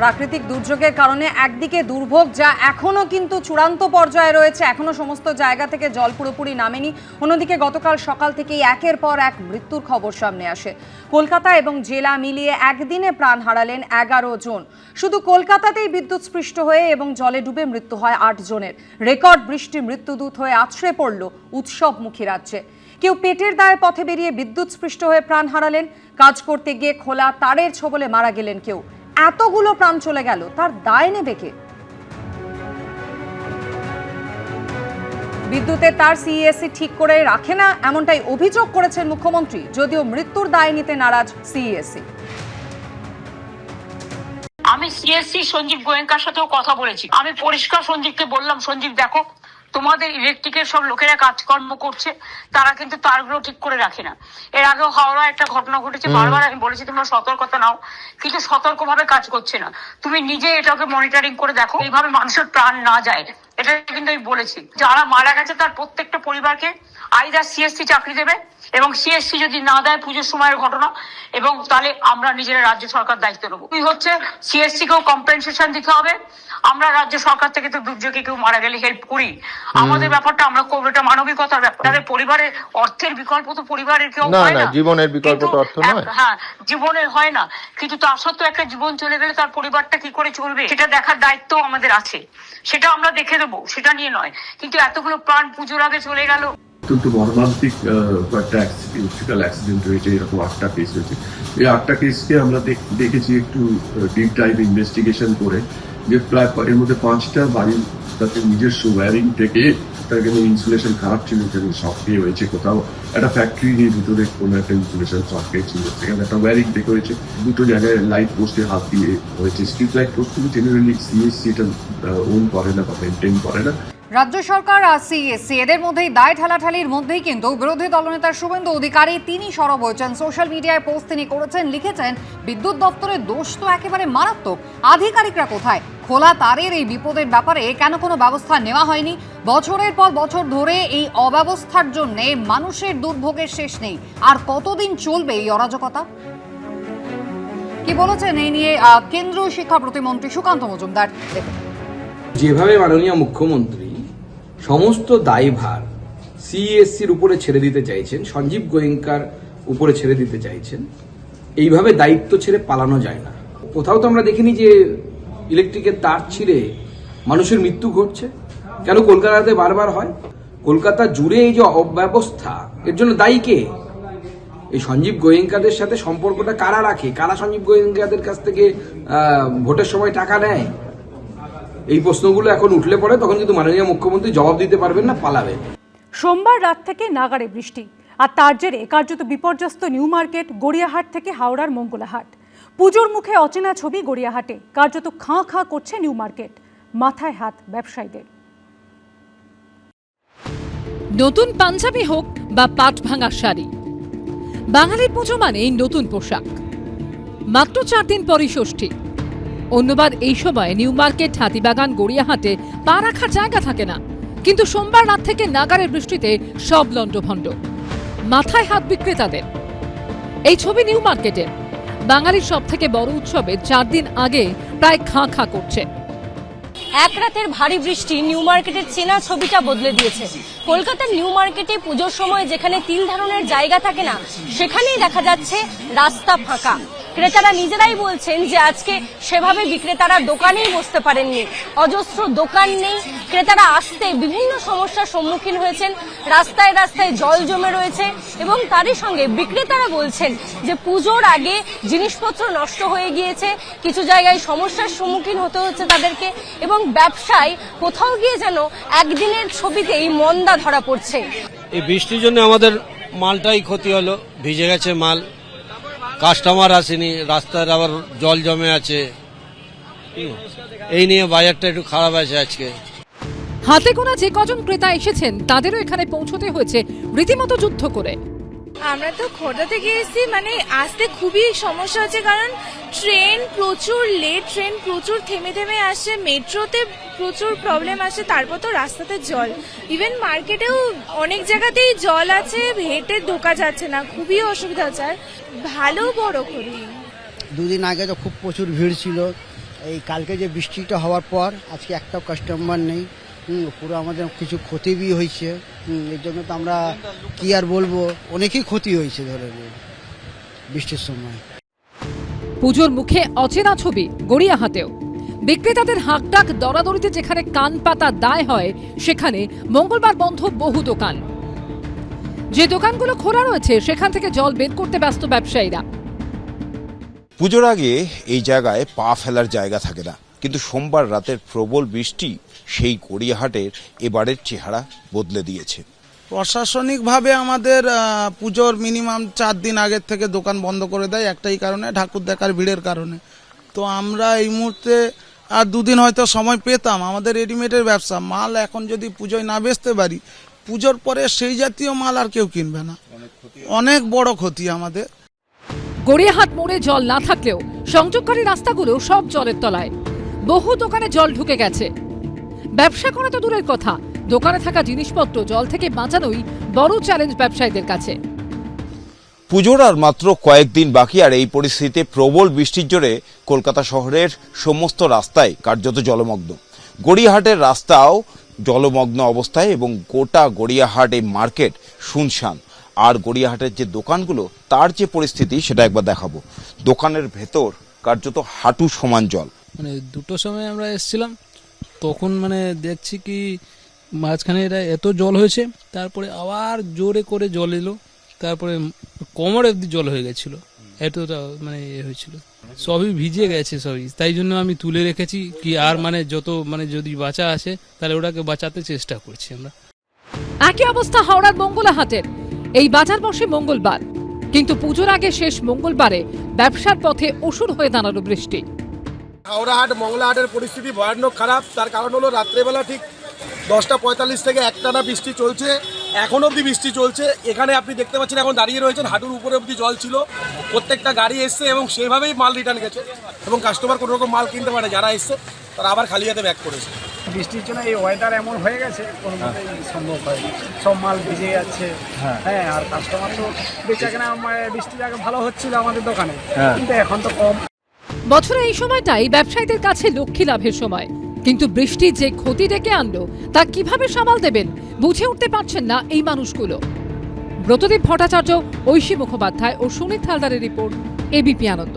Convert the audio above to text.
প্রাকৃতিক দুর্যোগের কারণে একদিকে দুর্ভোগ যা এখনও কিন্তু চূড়ান্ত পর্যায়ে রয়েছে এখনও সমস্ত জায়গা থেকে জল পুরোপুরি নামেনি। অন্যদিকে গতকাল সকাল থেকেই একের পর এক মৃত্যুর খবর সামনে আসে। কলকাতা এবং জেলা মিলিয়ে একদিনে প্রাণ হারালেন এগারো জন। শুধু কলকাতাতেই বিদ্যুৎ স্পৃষ্ট হয়ে এবং জলে ডুবে মৃত্যু হয় আট জনের। রেকর্ড বৃষ্টি মৃত্যুদূত হয়ে আছড়ে পড়ল উৎসবমুখী রাজ্যে। কেউ পেটের দায়ে পথে বেরিয়ে বিদ্যুৎ স্পৃষ্ট হয়ে প্রাণ হারালেন। কাজ করতে গিয়ে খোলা তারের ছোবলে মারা গেলেন কেউ। এতগুলো প্রাণ চলে গেল, তার দায় নেবে কে? বিদ্যুতের তার সিইএসসি ঠিক করে রাখে না, এমনটাই অভিযোগ করেছেন মুখ্যমন্ত্রী, যদিও মৃত্যুর দায় নিতে নারাজ সিইএসসি আমি সিএসসি সঞ্জীব গোয়েঙ্কার সাথেও কথা বলেছি। আমি পরিষ্কার সঞ্জীবকে বললাম, সঞ্জীব দেখো তোমাদের ইলেকট্রিকের সব লোকেরা কাজকর্ম করছে তারা কিন্তু তারগুলো ঠিক করে রাখে না। এর আগেও হাওড়া একটা ঘটনা ঘটেছে বারবার আমি বলেছি তোমরা সতর্কতা নাও কিন্তু সতর্কভাবে কাজ করছে না। তুমি নিজে এটাকে মনিটরিং করে দেখো এইভাবে মানুষের প্রাণ না যায়। এটা কিন্তু আমি বলেছি। যারা মারা গেছে তার প্রত্যেকটা পরিবারকে আইদার সিএসসি চাকরি দেবে এবং সিএসসি যদি না দেয় পুজোর সময়ের ঘটনা এবং তাহলে আমরা নিজেরা রাজ্য সরকার দায়িত্ব নেব। কি হচ্ছে সিএসসি কেও কম্পেনসেশন দিতে হবে। আমরা রাজ্য সরকার থেকে তো দুর্যোগে কেউ মারা গেলে হেল্প করি। আমাদের ব্যাপারটা আমরা করব এটা মানবিকতার ব্যাপার। তাদের পরিবারের অর্থের বিকল্প তো পরিবারের কেউ হয় না, জীবনের বিকল্প তো অর্থ নয়। হ্যাঁ জীবনের হয় না। কিন্তু তার সত্ত্বেও একটা জীবন চলে গেলে তার পরিবারটা কি করে চলবে সেটা দেখার দায়িত্ব আমাদের আছে। সেটা আমরা দেখে দেবো সেটা নিয়ে নয়। কিন্তু এতগুলো প্রাণ পুজোর আগে চলে গেল। অত্যন্ত মর্মান্তিক কয়েকটা ইলেকট্রিক্যাল অ্যাক্সিডেন্ট হয়েছে, এরকম আটটা কেস হয়েছে। এই আটটা কেসকে আমরা দেখেছি একটু ডিপ টাইপ ইনভেস্টিগেশন করে, যে প্রায় এর মধ্যে পাঁচটা বাড়ির তাদের নিজস্ব ওয়্যারিং থেকে তার কিন্তু ইনসুলেশন খারাপ ছিল সেখানে শক খেয়ে হয়েছে কোথাও। একটা ফ্যাক্টরির ভিতরে কোনো একটা ইনসুলেশন শক খেয়েছিল সেখানে একটা ওয়্যারিং থেকে হয়েছে। দুটো জায়গায় লাইট পোস্টে হাত দিয়ে হয়েছে। স্ট্রিট লাইট পোস্ট কিন্তু জেনারেলি সিএসসি এটা ওন করে না বা মেনটেন করে না। রাজ্য সরকার আর সিএসসি, এদের মধ্যেই দায় ঠেলাঠালির মধ্যেই কিন্তু বিরোধী দলনেতা শুভেন্দু অধিকারী, তিনি সরব হয়েছেন। সোশ্যাল মিডিয়ায় পোস্ট তিনি করেছেন, লিখেছেন, বিদ্যুৎ দপ্তরের দোষ তো একেবারে মারাত্মক। আধিকারিকরা কোথায়? খোলা তারের এই বিপদের ব্যাপারে কেন কোনো ব্যবস্থা নেওয়া হয়নি? বছরের পর বছর ধরে এই অব্যবস্থার জন্য মানুষের দুর্ভোগের শেষ নেই। আর কতদিন চলবে এই অরাজকতা? কি বলেছেন এই নিয়ে কেন্দ্রীয় শিক্ষা প্রতিমন্ত্রী সুকান্ত মজুমদার? যেভাবে মাননীয় মুখ্যমন্ত্রী সমস্ত দায়ভার সিএসসির উপরে ছেড়ে দিতে চাইছেন, সঞ্জীব গোয়েঙ্কার উপরে ছেড়ে দিতে চাইছেন, এইভাবে দায়িত্ব ছেড়ে পালানো যায় না। কোথাও তো আমরা দেখিনি যে ইলেকট্রিকের তার ছিঁড়ে মানুষের মৃত্যু ঘটছে। কেন কলকাতাতে বারবার হয়? কলকাতা জুড়ে এই যে অব্যবস্থা, এর জন্য দায়ী কে? এই সঞ্জীব গোয়েঙ্কাদের সাথে সম্পর্কটা কারা রাখে? কারা সঞ্জীব গোয়েঙ্কাদের কাছ থেকে ভোটের সময় টাকা নেয়? এই প্রশ্নগুলো এখন উঠলে পড়ে তখন কিন্তু মাননীয় মুখ্যমন্ত্রী জবাব দিতে পারবেন না পালাবেন সোমবার রাত থেকে নাগাড়ে বৃষ্টি আর তার জেরে কার্যত বিপর্যস্ত নিউ মার্কেট গড়িয়াহাট থেকে হাওড়ার মঙ্গলাহাট। পুজোর মুখে অচেনা ছবি গড়িয়াহাটে কার্যত খাঁ খাঁ করছে নিউ মার্কেট মাথায় হাত ব্যবসায়ীদের। নতুন পাঞ্জাবি হোক বা পাট ভাঙা শাড়ি বাঙালির পুজো মানেই নতুন পোশাক। মাত্র চার দিন পরই ষষ্ঠী। অন্যবার এই সময় নিউ মার্কেট, হাতিবাগান, গড়িয়াহাটে পা রাখার জায়গা থাকে না। কিন্তু সোমবার রাত থেকে নাগারের বৃষ্টিতে সব লণ্ডভণ্ড। মাথায় হাত বিক্রেতাদের। এই ছবি নিউ মার্কেটের বাঙালির সব থেকে বড় উৎসবে চার দিন আগে প্রায় খাঁ খাঁ করছে। এক রাতের ভারী বৃষ্টি নিউ মার্কেটের চেনা ছবিটা বদলে দিয়েছে। কলকাতার নিউ মার্কেটে পুজোর সময় যেখানে তিল ধারণের জায়গা থাকে না, সেখানেই দেখা যাচ্ছে রাস্তা ফাঁকা। ক্রেতারা নিজেরাই বলছেন যে আজকে সেভাবে বিক্রেতারা দোকানেই বসতে পারেননি। অজস্র দোকান নেই। ক্রেতারা আসতে বিভিন্ন সমস্যার সম্মুখীন হয়েছেন। রাস্তায় রাস্তায় জল জমে রয়েছে এবং তারই সঙ্গে বিক্রেতারা বলছেন যে পুজোর আগে জিনিসপত্র নষ্ট হয়ে গিয়েছে, কিছু জায়গায় সমস্যার সম্মুখীন হতে হচ্ছে তাদেরকে এবং ব্যবসায় কোথাও গিয়ে যেন একদিনের ছবিতেই মন্দা ধরা পড়ছে। এই বৃষ্টির জন্য আমাদের মালটাই ক্ষতি হলো, ভিজে গেছে মাল। কাস্টমার আসেনি, রাস্তার আবার জল জমে আছে। এই নিয়ে বাজারটা একটু খারাপ আছে আজকে। হাতে গোনা যে কজন ক্রেতা এসেছেন, তাদেরও এখানে পৌঁছতে হয়েছে রীতিমতো যুদ্ধ করে। আমরা তো খোর্ধা থেকে এসেছি মানে আসতে খুবই সমস্যা হচ্ছে কারণ ট্রেন প্রচুর লেট ট্রেন প্রচুর থেমে থেমে আসছে মেট্রোতে প্রচুর প্রবলেম আসে, তারপর তো রাস্তাতে জল। ইভেন মার্কেটেও অনেক জায়গাতেই জল আছে, হেঁটে ঢোকা যাচ্ছে না, খুবই অসুবিধা হচ্ছে। আর ভালো বড় করি দুদিন আগে তো খুব প্রচুর ভিড় ছিল। এই কালকে যে বৃষ্টিটা হওয়ার পর, আজকে একটাও কাস্টমার নেই। পুরো আমাদের কিছু ক্ষতি হয়েছে। এর জন্য তো আমরা কি আর বলব? অনেকই ক্ষতি হয়েছে ধরে বৃষ্টির সময়। পুজোর মুখে অচেনা ছবি গড়িয়াহাটেও। বিক্রেতাদের হাঁকডাক দরাদরিতে যেখানে কান পাতা দায় হয় সেখানে মঙ্গলবার বন্ধ বহু দোকান। যে দোকানগুলো খোলা রয়েছে সেখান থেকে জল বের করতে ব্যস্ত ব্যবসায়ীরা। পুজোর আগে এই জায়গায় পা ফেলার জায়গা থাকে না। কিন্তু সোমবার রাতের প্রবল বৃষ্টি সেই গড়িয়াহাটের এবারের চেহারা বদলে দিয়েছে। প্রশাসনিকভাবে আমাদের পুজোর মিনিমাম চার দিন আগের থেকে দোকান বন্ধ করে দেয় একটাই কারণে ঠাকুর দেখার ভিড়ের কারণে। তো আমরা এই মুহূর্তে আর দুদিন হয়তো সময় পেতাম আমাদের রেডিমেডের ব্যবসা মাল এখন যদি পুজোয় না বেচতে পারি পুজোর পরে সেই জাতীয় মাল আর কেউ কিনবে না। অনেক বড় ক্ষতি আমাদের। গড়িয়াহাট মোড়ে জল না থাকলেও সংযোগকারী রাস্তাগুলো সব জলের তলায়। বহু দোকানে জল ঢুকে গেছে। ব্যবসা করা তো দূরের কথা। দোকানে থাকা জিনিসপত্র, জল থেকে বাঁচানোই বড় চ্যালেঞ্জ ব্যবসায়ীদের কাছে। পুজোর আর মাত্র কয়েকদিন বাকি আর এই পরিস্থিতিতে প্রবল বৃষ্টির জোরে কলকাতা শহরের সমস্ত রাস্তায় কার্যত জলমগ্ন। গড়িয়াহাটের রাস্তাও জলমগ্ন অবস্থায় এবং গোটা গড়িয়াহাট এই মার্কেট শুনশান। আর গড়িয়াহাটের যে দোকানগুলো, তার যে পরিস্থিতি, সেটা একবার দেখাবো। দোকানের ভেতর কার্যত হাঁটু সমান জল। মানে দুটো সময় আমরা এসেছিলাম, তখন মানে দেখছি কি মাঝখানে এটা এত জল হয়েছে, তারপরে আবার জোরে করে জল এলো, তারপরে কোমর অব্দি জল হয়ে গেছিল। এতটা মানে এ হয়েছিল। সবই ভিজে গেছে সবই, তাই জন্য আমি তুলে রেখেছি কি আর মানে যত মানে যদি বাঁচা আছে তাহলে ওটাকে বাঁচাতে চেষ্টা করছি আমরা। একই অবস্থা হাওড়ার মঙ্গলাহাটের। এই বাজার বসে মঙ্গলবার, কিন্তু পুজোর আগে শেষ মঙ্গলবারে ব্যবসার পথে অসুর হয়ে দাঁড়াল বৃষ্টি। হাওড়াহাট মংলাহাটের পরিস্থিতি ভয়ানক খারাপ। তার কারণ হলো রাত্রেবেলা ঠিক দশটা পঁয়তাল্লিশ থেকে একটানা বৃষ্টি চলছে। এখন অবধি বৃষ্টি চলছে। এখানে আপনি দেখতে পাচ্ছেন এখন দাঁড়িয়ে রয়েছেন হাঁটুর উপরে অবধি জল ছিল। প্রত্যেকটা গাড়ি এসছে এবং সেভাবেই মাল রিটার্ন গেছে এবং কাস্টমার কোনো রকম মাল কিনতে পারে যারা এসছে তারা আবার খালি হাতে ব্যাক করেছে। বৃষ্টির জন্য এই ওয়েদার এমন হয়ে গেছে কোনো সম্ভব হয় সব মাল ভিজে যাচ্ছে। হ্যাঁ। আর কাস্টমার তো বেচা কেনা বৃষ্টির আগে ভালো হচ্ছিল আমাদের দোকানে। কিন্তু এখন তো কম। বছরে এই সময়টাই ব্যবসায়ীদের কাছে লক্ষ্মী লাভের সময়। কিন্তু বৃষ্টি যে ক্ষতি ডেকে আনলো, তা কীভাবে সামাল দেবেন, বুঝে উঠতে পারছেন না এই মানুষগুলো। ব্রতদীপ ভট্টাচার্য, ঐশী মুখোপাধ্যায় ও সুনীত হালদারের report, ABP Ananda.